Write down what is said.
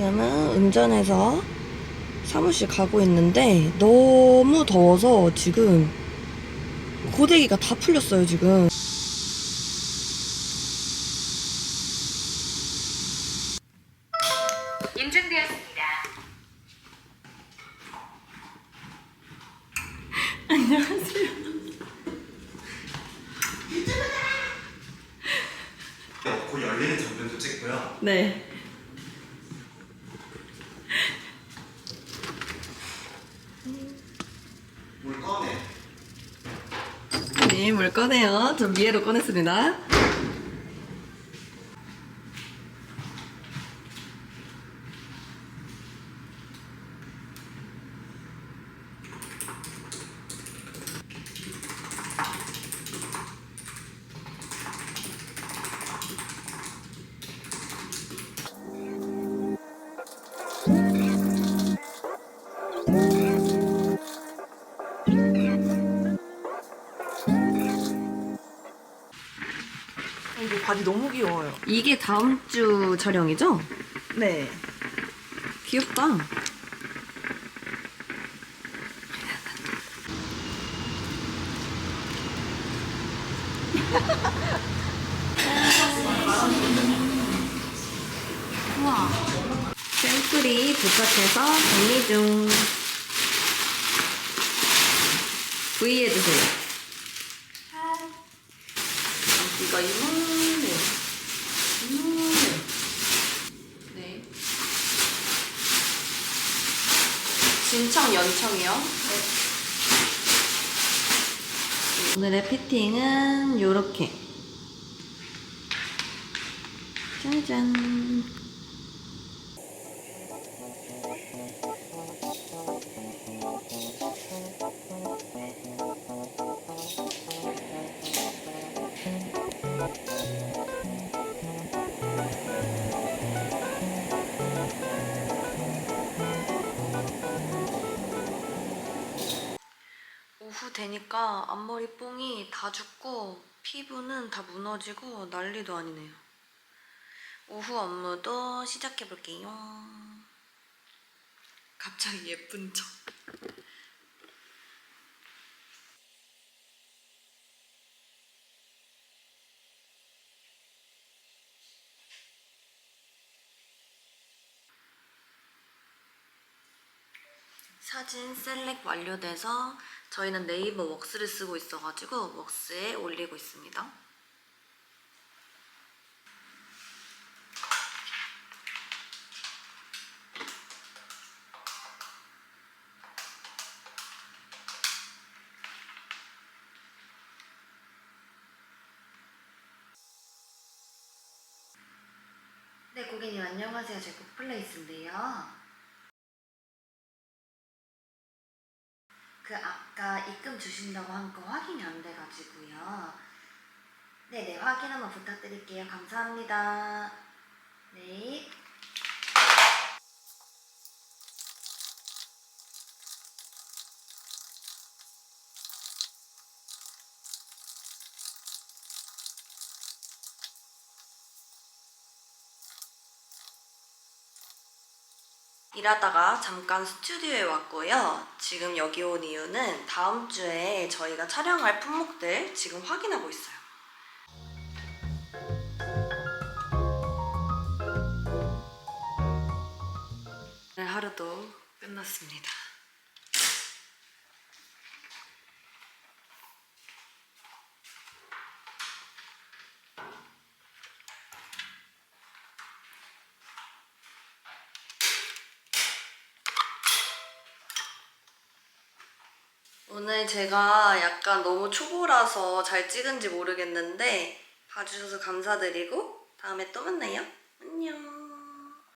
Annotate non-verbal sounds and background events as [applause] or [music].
지금은 운전해서 사무실 가고 있는데 너무 더워서 지금 고데기가 다 풀렸어요 지금 인증되었습니다. [laughs] 그 열리는 장면도 찍고요. 네 물 꺼내. 네, 물 꺼내요. 저 위에로 꺼냈습니다. 이거 바지 너무 귀여워요. 이게 다음 주 촬영이죠? 네. 귀엽다. [laughs] 우와. 샘플이 도착해서 정리 중. V 해주세요. 여기가 이만해. 이만해. 네. 진청 연청이요? 오늘의 피팅은 요렇게. 짜잔 되니까 앞머리 뽕이 다 죽고 피부는 다 무너지고 난리도 아니네요. 오후 업무도 시작해 볼게요. 갑자기 예쁜 척. 사진 셀렉 완료돼서 저희는 네이버 웍스를 쓰고 있어가지고 웍스에 올리고 있습니다. 네, 고객님 안녕하세요. 제 굿플레이스인데요. 그 아까 입금 주신다고 한 거 확인이 안 돼가지고요. 네네 확인 한번 부탁드릴게요. 감사합니다. 네. 일하다가 잠깐 스튜디오에 왔고요. 지금 여기 온 이유는 다음 주에 저희가 촬영할 품목들 지금 확인하고 있어요. 하루도 끝났습니다. 오늘 제가 약간 너무 초보라서 잘 찍은지 모르겠는데 봐주셔서 감사드리고 다음에 또 만나요. 안녕.